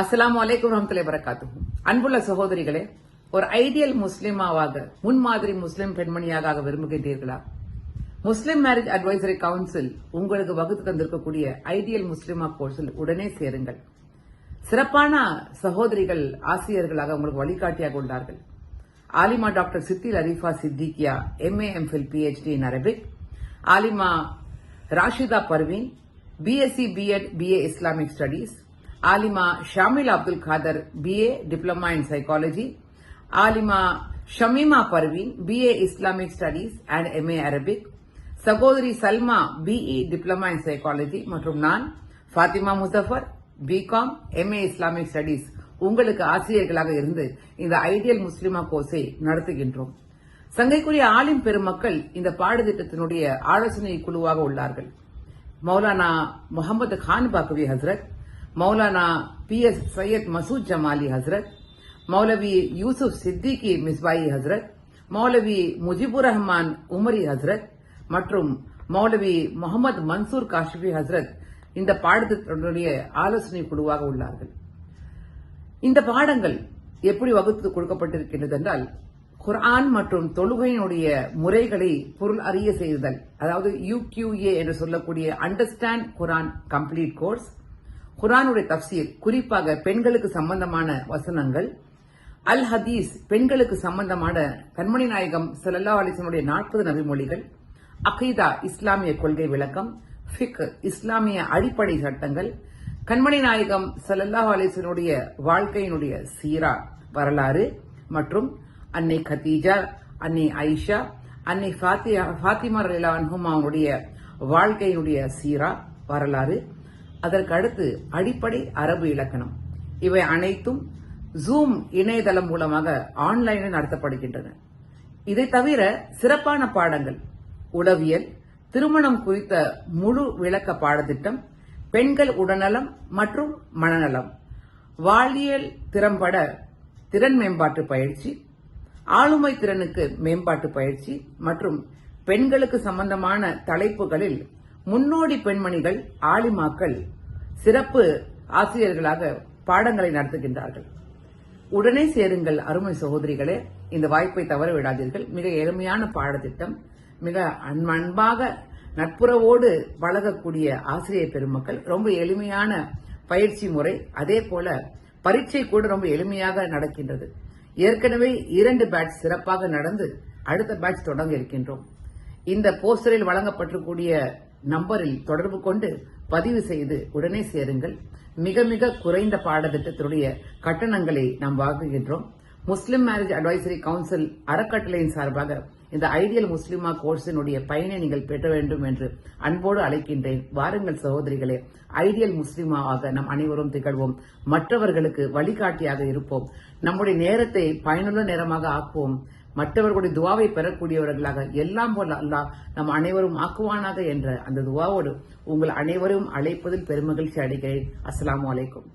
அஸ்லாம் அலைக்கும் ரஹமத்துல்லாஹி வரகாத்துஹு அன்புள்ள சகோதரிகளே ஒரு ஐடியல் முஸ்லிமாவாக முன்மாதிரி முஸ்லிம் பெண்மணியாக விரும்புகின்றீர்களா? முஸ்லிம் மேரேஜ் அட்வைசரி கவுன்சில் உங்களுக்கு வகுத்து தந்திருக்கக்கூடிய ஐடியல் முஸ்லிமா கோர்ஸில் உடனே சேருங்கள். சிறப்பான சகோதரிகள் ஆசிரியர்களாக உங்களுக்கு வழிகாட்டியாக உள்ளார்கள். Alima doctor Sithil Arifa Siddiqia MA MPhil PhD in Arabic Alima Rashida Parveen BSc BEd BA Islamic studies Alima Shamil Abdul Kadar BA diploma in psychology Alima Shamima Parveen BA Islamic studies and MA Arabic சகோதரி Salma BE diploma in psychology மற்றும் நான் Fathima Musafar BCom MA Islamic studies உங்களுக்கு ஆசிரியர்களாக இருந்து இந்த ideal முஸ்லிமா கோர்ஸை நடத்துகின்றோம். சங்கைக்குரிய ஆலிம் பெருமக்கள் இந்த பாடத்திட்டத்தினுடைய ஆலோசனை குழுவாக உள்ளார்கள். மௌலானா முகமது கான் பாக்கவி ஹசரத் மௌலானா பி எஸ் சையத் மசூத் ஜமாலி ஹசரத் மௌலவி யூசுப் சித்திகி மிஸ்பாயி ஹசரத் மௌலவி முஜிபுர் ரஹ்மான் உமரி ஹசரத் மற்றும் மௌலவி முகமது மன்சூர் காஷிபி ஹசரத் இந்த பாடத்தினுடைய ஆலோசனை குழுவாக உள்ளார்கள். இந்த பாடங்கள் எப்படி வகுத்து கொடுக்கப்பட்டிருக்கின்றது என்றால் குர்ஆன் மற்றும் தொழுகையினுடைய முறைகளை பொருள் அறிய செய்தல் அதாவது யூ கியூ ஏ என்று சொல்லக்கூடிய அண்டர்ஸ்டாண்ட் குரான் கம்ப்ளீட் கோர்ஸ் குரானுடைய தப்சீர் குறிப்பாக பெண்களுக்கு சம்பந்தமான வசனங்கள். அல் ஹதீஸ் பெண்களுக்கு சம்பந்தமான கண்மணி நாயகம் சல்லா அலிசனுடைய நாற்பது நபிமொழிகள். அகீதா இஸ்லாமிய கொள்கை விளக்கம். ஃபிக் இஸ்லாமிய அடிப்படை சட்டங்கள். கண்மணி நாயகம் சல்லல்லாஹு அலிசனுடைய வாழ்க்கையினுடைய சீரா வரலாறு. மற்றும் அன்னை கதீஜா அன்னை ஐஷா அன்னை ஃபாத்தியா ஃபாத்திமா ரலா அன்ஹுமாவுடைய வாழ்க்கையினுடைய சீரா வரலாறு. அதற்கு அடுத்து அடிப்படை அரபு இலக்கணம். இவை அனைத்தும் ஜூம் இணையதளம் மூலமாக ஆன்லைனில் நடத்தப்படுகின்றன. இதை தவிர சிறப்பான பாடங்கள் உளவியல் திருமணம் குறித்த முழு விளக்க பாடத்திட்டம் பெண்கள் உடல்நலம் மற்றும் மனநலம் வாழியல் திறம்பட திறன் மேம்பாட்டு பயிற்சி ஆளுமை திறனுக்கு மேம்பாட்டு பயிற்சி மற்றும் பெண்களுக்கு சம்பந்தமான தலைப்புகளில் முன்னோடி பெண்மணிகள் ஆலிமாக்கள் சிறப்பு ஆசிரியர்களாக பாடங்களை நடத்துகின்றார்கள். உடனே சேருங்கள் அருமை சகோதரிகளே இந்த வாய்ப்பை தவற விடாதீர்கள். மிக எளிமையான பாடத்திட்டம் மிக அன்பாக நட்புறவோடு பழகக்கூடிய ஆசிரியர் பெருமக்கள் ரொம்ப எளிமையான பயிற்சி முறை அதே போல பரீட்சை கூட ரொம்ப எளிமையாக நடக்கின்றது. ஏற்கனவே இரண்டு பேட்ச் சிறப்பாக நடந்து அடுத்த பேட்ச் தொடங்க இருக்கின்றோம். இந்த போஸ்டரில் வழங்கப்பட்டிருக்கூடிய நம்பரில் தொடர்பு கொண்டு பதிவு செய்து உடனே சேருங்கள். மிக மிக குறைந்த பாடத்திட்டத்தினுடைய கட்டணங்களை நாம் வாங்குகின்றோம். முஸ்லிம் மேரேஜ் அட்வைசரி கவுன்சில் அறக்கட்டளையின் சார்பாக இந்த ஐடியல் முஸ்லிமா கோர்ஸினுடைய பயனை நீங்கள் பெற வேண்டும் என்று அன்போடு அழைக்கின்றேன். வாருங்கள் சகோதரிகளே ஐடியல் முஸ்லிமாவாக நம் அனைவரும் திகழ்வோம். மற்றவர்களுக்கு வழிகாட்டியாக இருப்போம். நம்முடைய நேரத்தை பயனுள்ள நேரமாக ஆக்குவோம். மற்றவர்களுடைய துவாவை பெறக்கூடியவர்களாக எல்லாம் போல அல்லாஹ் நம் அனைவரும் ஆக்குவானாக என்ற அந்த துவாவோடு உங்கள் அனைவரும் அழைப்பதில் பெருமகிழ்ச்சி அடைகிறேன். அஸ்லாம் அலைக்கும்.